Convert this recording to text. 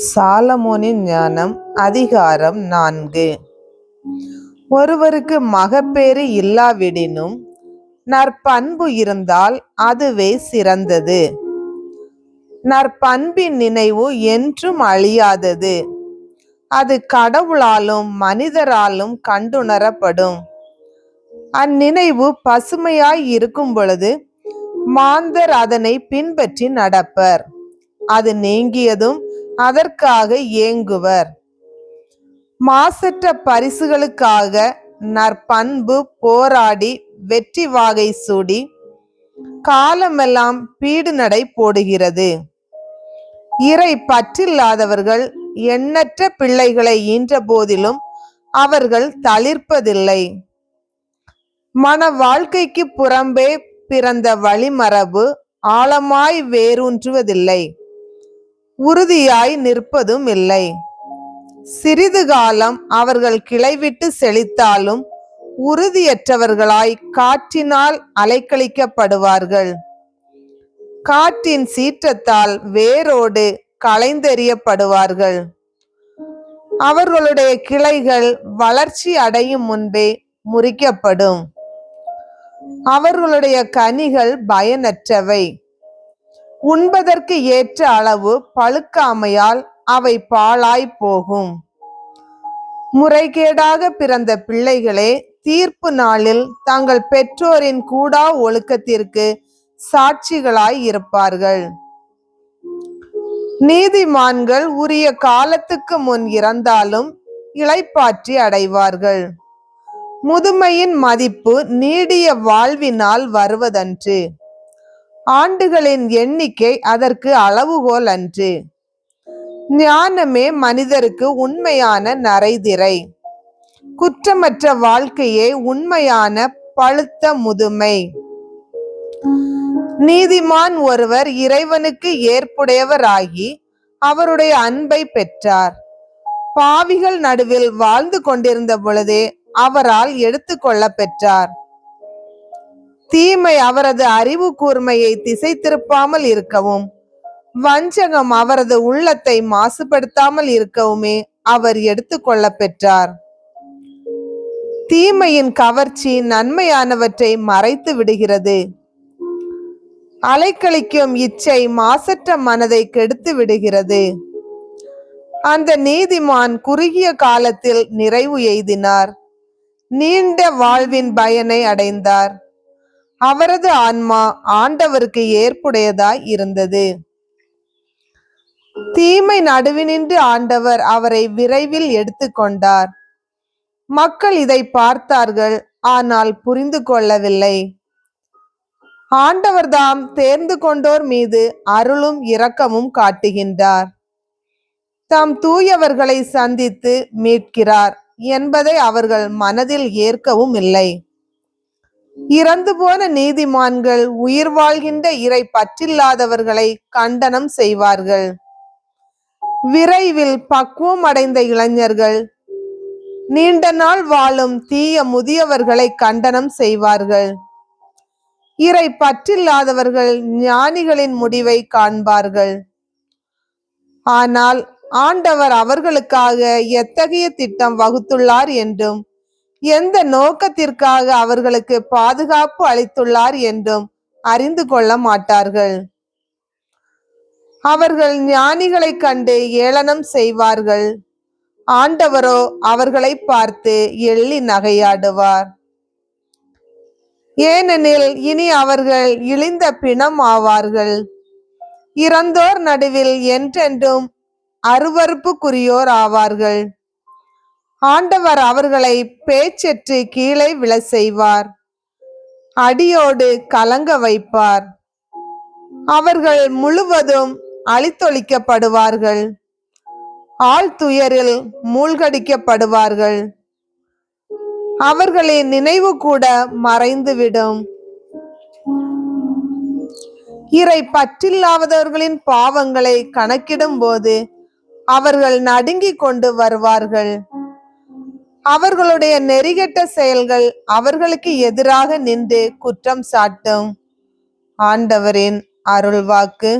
சாலமோனின் ஞானம் அதிகாரம் நான்கு. ஒருவருக்கு மகப்பேறு இல்லாவிடினும் நற்பண்பு இருந்தால் அதுவே சிறந்தது. நற்பண்பின் நினைவு என்றும் அழியாதது. அது கடவுளாலும் மனிதராலும் கண்டுணரப்படும். அந்நினைவு பசுமையாய் இருக்கும் பொழுது மாந்தர் அதனை பின்பற்றி நடப்பர். அது நீங்கியதும் அதற்காக ஏங்குவர். மாசற்ற பரிசுகளுக்காக நற்பண்பு போராடி வெற்றி வாகை சூடி காலமெல்லாம் பீடு நடை போடுகிறது. இறை பற்றில்லாதவர்கள் எண்ணற்ற பிள்ளைகளை ஈன்ற போதிலும் அவர்கள் தளிர்ப்பதில்லை. மன வாழ்க்கைக்கு புறம்பே பிறந்த வழிமரபு ஆழமாய் வேரூன்றுவதில்லை. உறுதியாய் நிற்பதும் இல்லை. சிறிது காலம் அவர்கள் கிளைவிட்டு செழித்தாலும் உறுதியற்றவர்களாய் காற்றினால் அலைக்கழிக்கப்படுவார்கள். காற்றின் சீற்றத்தால் வேரோடு களைந்தெறியப்படுவார்கள். அவர்களுடைய கிளைகள் வளர்ச்சி அடையும் முன்பே முறிக்கப்படும். அவர்களுடைய கனிகள் பயனற்றவை. உண்பதற்கு ஏற்ற அளவு பழுக்காமையால் அவை பாழாய் போகும். முறைகேடாக பிறந்த பிள்ளைகளே தீர்ப்பு நாளில் தங்கள் பெற்றோரின் கூடா ஒழுக்கத்திற்கு சாட்சிகளாய் இருப்பார்கள். நீதிமான்கள் உரிய காலத்துக்கு முன் இறந்தாலும் இளைப்பாற்றி அடைவார்கள். முதுமையின் மதிப்பு நீடிய வாழ்வினால் வருவதன்று. ஆண்டுகளின் எண்ணிக்கை அதற்கு அளவுகோல் அன்று ஞானமே மனிதருக்கு உண்மையான நரைதிரை. குற்றமற்ற வாழ்க்கையே உண்மையான பழுத்த முதுமை. நீதிமான் ஒருவர் இறைவனுக்கு ஏற்புடையவராகி அவருடைய அன்பை பெற்றார். பாவிகள் நடுவில் வாழ்ந்து கொண்டிருந்த பொழுதே அவரால் எடுத்துக்கொள்ள பெற்றார். தீமை அவரது அறிவு கூர்மையை திசை திருப்பாமல் இருக்கவும் வஞ்சகம் அவரது உள்ளத்தை மாசுபடுத்தாமல் இருக்கவுமே அவர் எடுத்துக்கொள்ள பெற்றார். தீமையின் கவர்ச்சி நன்மையானவற்றை மறைத்து விடுகிறது. அலைக்கழிக்கும் இச்சை மாசற்ற மனதை கெடுத்து விடுகிறது. அந்த நீதிமான் குறுகிய காலத்தில் நிறைவு எய்தினார். நீண்ட வாழ்வின் பயனை அடைந்தார். அவரது ஆன்மா ஆண்டவருக்கு ஏற்புடையதாய் இருந்தது. தீமை நடுவினின்று ஆண்டவர் அவரை விரைவில் எடுத்துக்கொண்டார் மக்கள் இதை பார்த்தார்கள் ஆனால் புரிந்து கொள்ளவில்லை. ஆண்டவர்தாம் தேர்ந்து கொண்டோர் மீது அருளும் இரக்கமும் காட்டுகின்றார். தாம் தூயவர்களை சந்தித்து மீட்கிறார் என்பதை அவர்கள் மனதில் ஏற்கவும் இல்லை. இறந்து போன நீதிமான்கள் உயிர் வாழ்கின்ற இறை பற்றில்லாதவர்களை கண்டனம் செய்வார்கள். விரைவில் பக்குவம் அடைந்த இளைஞர்கள் நீண்ட நாள் வாழும் தீய முதியவர்களை கண்டனம் செய்வார்கள். இறை பற்றில்லாதவர்கள் ஞானிகளின் முடிவை காண்பார்கள். ஆனால் ஆண்டவர் அவர்களுக்காக எத்தகைய திட்டம் வகுத்துள்ளார் என்றும் எந்த நோக்கத்திற்காக அவர்களுக்கு பாதுகாப்பு அளித்துள்ளார் என்றும் அறிந்து கொள்ள மாட்டார்கள். அவர்கள் ஞானிகளை கண்டு ஏளனம் செய்வார்கள். ஆண்டவரோ அவர்களை பார்த்து எள்ளி நகையாடுவார். ஏனெனில் இனி அவர்கள் இழிந்த பிணம் ஆவார்கள். இறந்தோர் நடுவில் என்றென்றும் அருவறுப்புக்குரியோர் ஆவார்கள். ஆண்டவர் அவர்களை பேச்சற்று கீழே விழ செய்வார். அடியோடு கலங்க வைப்பார். அவர்கள் முழுவதும் அழித்தொழிக்கப்படுவார்கள். ஆழ்துயரில் மூழ்கடிக்கப்படுவார்கள். அவர்களின் நினைவு கூட மறைந்துவிடும். இறை பற்றில்லாதவர்களின் பாவங்களை கணக்கிடும் போது அவர்கள் நடுங்கிக் கொண்டு வருவார்கள். அவர்களுடைய நெறிகெட்ட செயல்கள் அவர்களுக்கு எதிராக நின்று குற்றம் சாட்டும். ஆண்டவரின் அருள்வாக்கு.